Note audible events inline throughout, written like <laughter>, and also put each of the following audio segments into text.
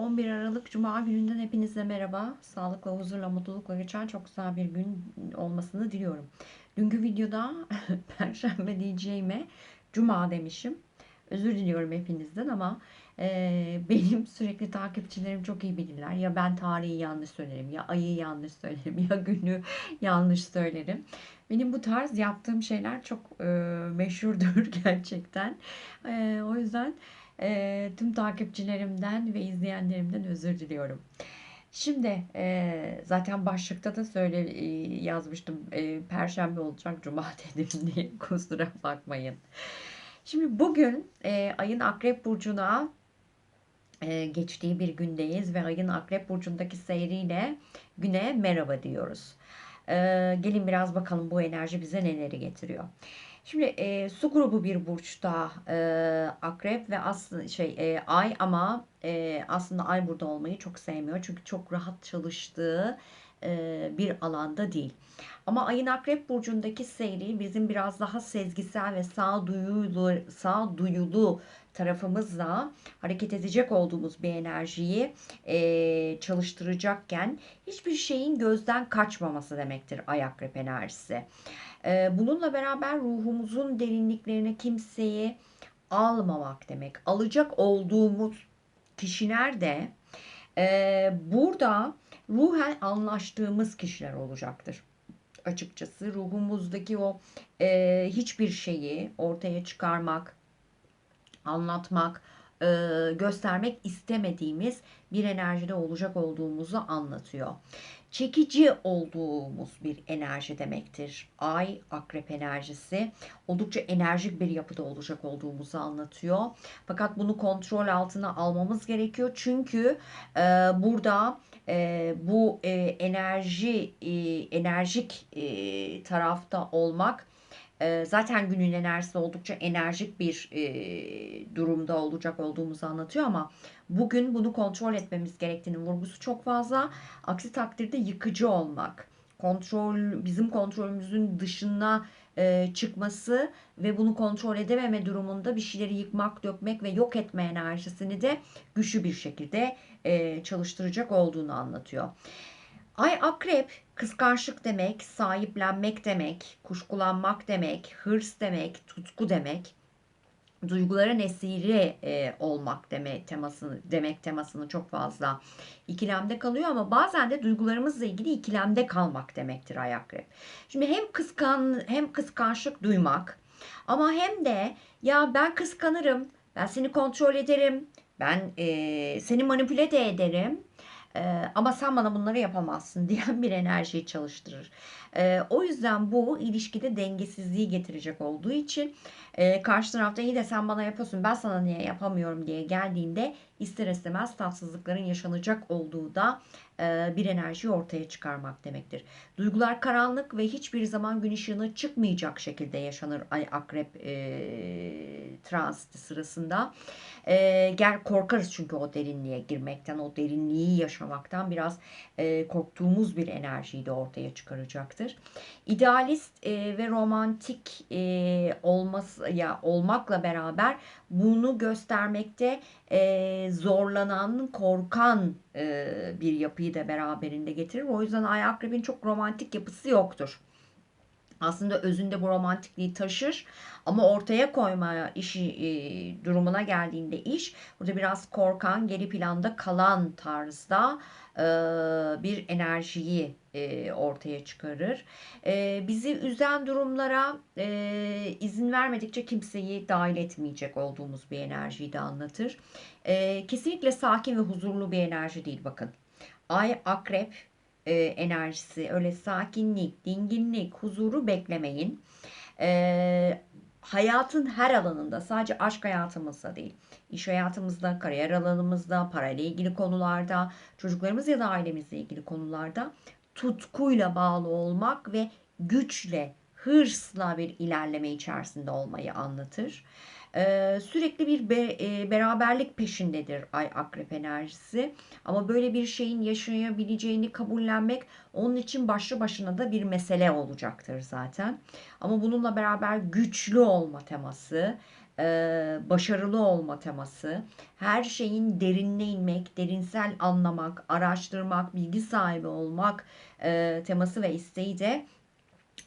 11 Aralık Cuma gününden hepinize merhaba. Sağlıkla, huzurla, mutlulukla geçen çok güzel bir gün olmasını diliyorum. Dünkü videoda <laughs> Perşembe diyeceğime Cuma demişim. Özür diliyorum hepinizden ama e, benim sürekli takipçilerim çok iyi bilirler. Ya ben tarihi yanlış söylerim, ya ayı yanlış söylerim, ya günü yanlış söylerim. Benim bu tarz yaptığım şeyler çok e, meşhurdur <laughs> gerçekten. E, o yüzden e, tüm takipçilerimden ve izleyenlerimden özür diliyorum. Şimdi e, zaten başlıkta da söyle e, yazmıştım e, Perşembe olacak Cuma <laughs> dedim diye kusura bakmayın. Şimdi bugün e, ayın Akrep Burcu'na e, geçtiği bir gündeyiz ve ayın Akrep Burcu'ndaki seyriyle güne merhaba diyoruz. E, gelin biraz bakalım bu enerji bize neleri getiriyor. Şimdi e, su grubu bir burçta e, akrep ve aslında şey e, ay ama e, aslında ay burada olmayı çok sevmiyor. Çünkü çok rahat çalıştığı e, bir alanda değil. Ama ayın akrep burcundaki seyri bizim biraz daha sezgisel ve sağduyulu, sağduyulu tarafımızla hareket edecek olduğumuz bir enerjiyi e, çalıştıracakken hiçbir şeyin gözden kaçmaması demektir ay akrep enerjisi. E, bununla beraber ruhumuzun derinliklerine kimseyi almamak demek. Alacak olduğumuz kişiler de e, burada ruhen anlaştığımız kişiler olacaktır açıkçası ruhumuzdaki o e, hiçbir şeyi ortaya çıkarmak, anlatmak, e, göstermek istemediğimiz bir enerjide olacak olduğumuzu anlatıyor. Çekici olduğumuz bir enerji demektir. Ay, akrep enerjisi oldukça enerjik bir yapıda olacak olduğumuzu anlatıyor. Fakat bunu kontrol altına almamız gerekiyor. Çünkü e, burada e, bu e, enerji e, enerjik e, tarafta olmak e, zaten günün enerjisi oldukça enerjik bir e, durumda olacak olduğumuzu anlatıyor ama bugün bunu kontrol etmemiz gerektiğinin vurgusu çok fazla. Aksi takdirde yıkıcı olmak, kontrol bizim kontrolümüzün dışına e, çıkması ve bunu kontrol edememe durumunda bir şeyleri yıkmak, dökmek ve yok etme enerjisini de güçlü bir şekilde e, çalıştıracak olduğunu anlatıyor. Ay akrep kıskançlık demek, sahiplenmek demek, kuşkulanmak demek, hırs demek, tutku demek duyguların esiri e, olmak demek temasını demek temasını çok fazla ikilemde kalıyor ama bazen de duygularımızla ilgili ikilemde kalmak demektir ay akrep. Şimdi hem kıskan hem kıskançlık duymak ama hem de ya ben kıskanırım, ben seni kontrol ederim, ben e, seni manipüle de ederim. Ee, ama sen bana bunları yapamazsın <laughs> diyen bir enerjiyi çalıştırır. Ee, o yüzden bu ilişkide dengesizliği getirecek olduğu için e, karşı tarafta iyi de sen bana yapıyorsun ben sana niye yapamıyorum diye geldiğinde ister istemez tatsızlıkların yaşanacak olduğu da e, bir enerjiyi ortaya çıkarmak demektir. Duygular karanlık ve hiçbir zaman gün ışığına çıkmayacak şekilde yaşanır ay akrep e, transiti sırasında. E, gel korkarız çünkü o derinliğe girmekten, o derinliği yaşamaktan biraz e, korktuğumuz bir enerjiyi de ortaya çıkaracaktır. İdealist e, ve romantik e, olması ya olmakla beraber bunu göstermekte e, zorlanan, korkan e, bir yapıyı da beraberinde getirir. O yüzden Ay Akrep'in çok romantik yapısı yoktur. Aslında özünde bu romantikliği taşır ama ortaya koyma işi e, durumuna geldiğinde iş burada biraz korkan, geri planda kalan tarzda e, bir enerjiyi e, ortaya çıkarır. E, bizi üzen durumlara e, izin vermedikçe kimseyi dahil etmeyecek olduğumuz bir enerjiyi de anlatır. Kesinlikle sakin ve huzurlu bir enerji değil bakın. Ay akrep enerjisi öyle sakinlik, dinginlik, huzuru beklemeyin. Hayatın her alanında sadece aşk hayatımızda değil, iş hayatımızda, kariyer alanımızda, parayla ilgili konularda, çocuklarımız ya da ailemizle ilgili konularda tutkuyla bağlı olmak ve güçle, hırsla bir ilerleme içerisinde olmayı anlatır. Ee, sürekli bir be, e, beraberlik peşindedir ay akrep enerjisi. Ama böyle bir şeyin yaşayabileceğini kabullenmek onun için başlı başına da bir mesele olacaktır zaten. Ama bununla beraber güçlü olma teması, başarılı olma teması, her şeyin derinine inmek, derinsel anlamak, araştırmak, bilgi sahibi olmak teması ve isteği de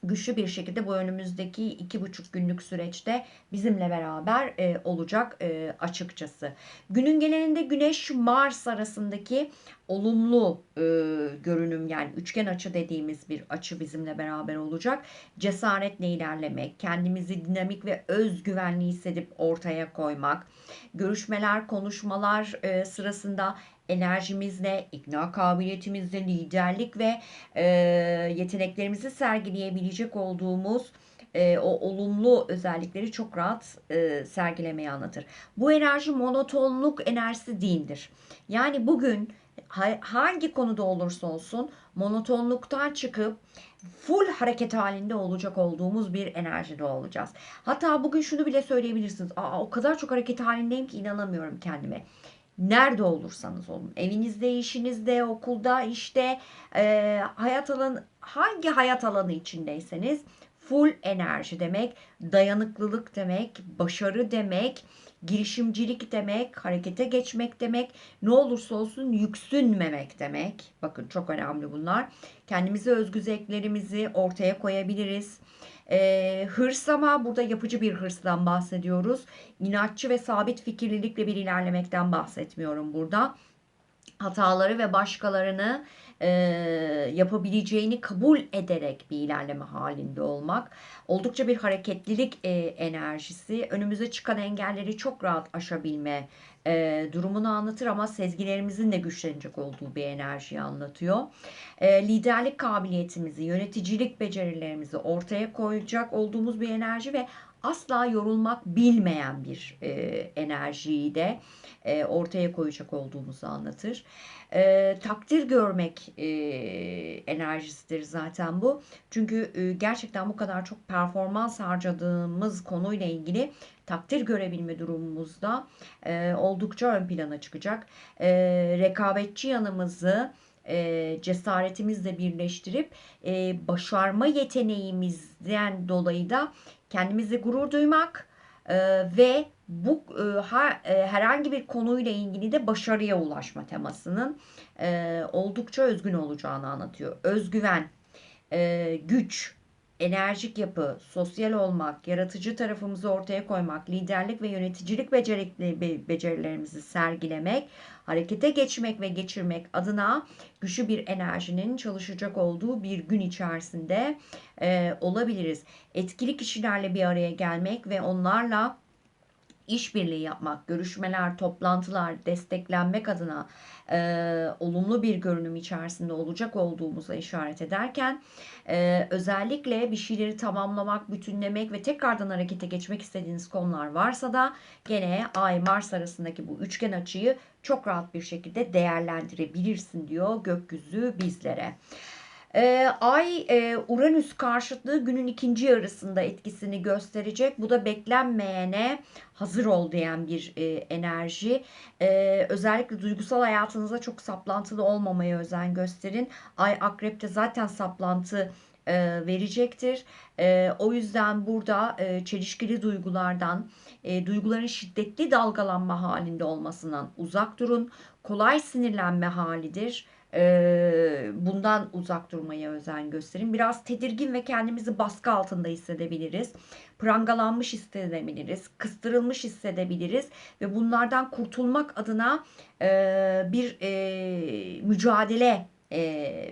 güçlü bir şekilde bu önümüzdeki iki buçuk günlük süreçte bizimle beraber e, olacak e, açıkçası. Günün genelinde Güneş Mars arasındaki olumlu e, görünüm yani üçgen açı dediğimiz bir açı bizimle beraber olacak. Cesaretle ilerlemek, kendimizi dinamik ve özgüvenli hissedip ortaya koymak, görüşmeler, konuşmalar e, sırasında enerjimizle, ikna kabiliyetimizle, liderlik ve e, yeteneklerimizi sergileyebilecek olduğumuz e, o olumlu özellikleri çok rahat e, sergilemeyi anlatır. Bu enerji monotonluk enerjisi değildir. Yani bugün ha- hangi konuda olursa olsun monotonluktan çıkıp full hareket halinde olacak olduğumuz bir enerjide olacağız. Hatta bugün şunu bile söyleyebilirsiniz. Aa, o kadar çok hareket halindeyim ki inanamıyorum kendime. Nerede olursanız olun, evinizde, işinizde, okulda, işte e, hayat alanı, hangi hayat alanı içindeyseniz full enerji demek, dayanıklılık demek, başarı demek, girişimcilik demek, harekete geçmek demek, ne olursa olsun yüksünmemek demek. Bakın çok önemli bunlar. Kendimize özgü zevklerimizi ortaya koyabiliriz. Ee, hırs ama burada yapıcı bir hırsdan bahsediyoruz. İnatçı ve sabit fikirlilikle bir ilerlemekten bahsetmiyorum burada. Hataları ve başkalarını e, yapabileceğini kabul ederek bir ilerleme halinde olmak. Oldukça bir hareketlilik e, enerjisi. Önümüze çıkan engelleri çok rahat aşabilme e, durumunu anlatır ama sezgilerimizin de güçlenecek olduğu bir enerjiyi anlatıyor. E, liderlik kabiliyetimizi, yöneticilik becerilerimizi ortaya koyacak olduğumuz bir enerji ve asla yorulmak bilmeyen bir e, enerjiyi de e, ortaya koyacak olduğumuzu anlatır. E, takdir görmek e, enerjisidir zaten bu. Çünkü e, gerçekten bu kadar çok performans harcadığımız konuyla ilgili takdir görebilme durumumuzda e, oldukça ön plana çıkacak. E, rekabetçi yanımızı e, cesaretimizle birleştirip e, başarma yeteneğimizden dolayı da kendimizi gurur duymak e, ve bu e, ha, e, herhangi bir konuyla ilgili de başarıya ulaşma temasının e, oldukça özgün olacağını anlatıyor. Özgüven, e, güç, enerjik yapı, sosyal olmak, yaratıcı tarafımızı ortaya koymak, liderlik ve yöneticilik becerilerimizi sergilemek, harekete geçmek ve geçirmek adına güçlü bir enerjinin çalışacak olduğu bir gün içerisinde e, olabiliriz. Etkili kişilerle bir araya gelmek ve onlarla işbirliği yapmak, görüşmeler, toplantılar, desteklenmek adına e, olumlu bir görünüm içerisinde olacak olduğumuza işaret ederken e, özellikle bir şeyleri tamamlamak, bütünlemek ve tekrardan harekete geçmek istediğiniz konular varsa da gene Ay Mars arasındaki bu üçgen açıyı çok rahat bir şekilde değerlendirebilirsin diyor gökyüzü bizlere. Ee, Ay e, Uranüs karşıtlığı günün ikinci yarısında etkisini gösterecek. Bu da beklenmeyene hazır ol diyen bir e, enerji. Ee, özellikle duygusal hayatınıza çok saplantılı olmamaya özen gösterin. Ay Akrep'te zaten saplantı e, verecektir. E, o yüzden burada e, çelişkili duygulardan, e, duyguların şiddetli dalgalanma halinde olmasından uzak durun. Kolay sinirlenme halidir bundan uzak durmaya özen gösterin. Biraz tedirgin ve kendimizi baskı altında hissedebiliriz. Prangalanmış hissedebiliriz. Kıstırılmış hissedebiliriz. Ve bunlardan kurtulmak adına bir mücadele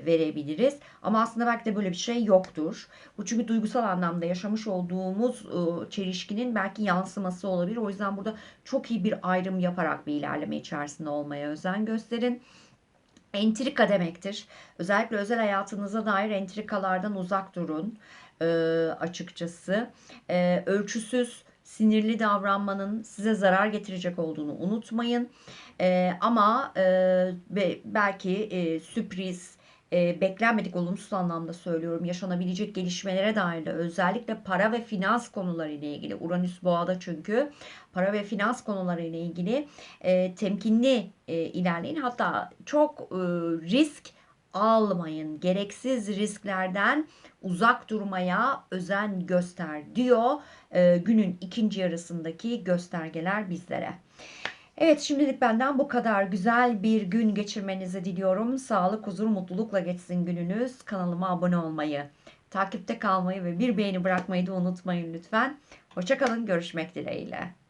verebiliriz. Ama aslında belki de böyle bir şey yoktur. Bu çünkü duygusal anlamda yaşamış olduğumuz çelişkinin belki yansıması olabilir. O yüzden burada çok iyi bir ayrım yaparak bir ilerleme içerisinde olmaya özen gösterin. Entrika demektir. Özellikle özel hayatınıza dair entrikalardan uzak durun e, açıkçası. E, ölçüsüz, sinirli davranmanın size zarar getirecek olduğunu unutmayın. E, ama e, belki e, sürpriz, e, beklenmedik olumsuz anlamda söylüyorum yaşanabilecek gelişmelere dair de özellikle para ve finans konuları ile ilgili Uranüs boğada çünkü para ve finans konuları ile ilgili e, temkinli e, ilerleyin hatta çok e, risk almayın. Gereksiz risklerden uzak durmaya özen göster diyor e, günün ikinci yarısındaki göstergeler bizlere. Evet şimdilik benden bu kadar. Güzel bir gün geçirmenizi diliyorum. Sağlık, huzur, mutlulukla geçsin gününüz. Kanalıma abone olmayı, takipte kalmayı ve bir beğeni bırakmayı da unutmayın lütfen. Hoşçakalın, görüşmek dileğiyle.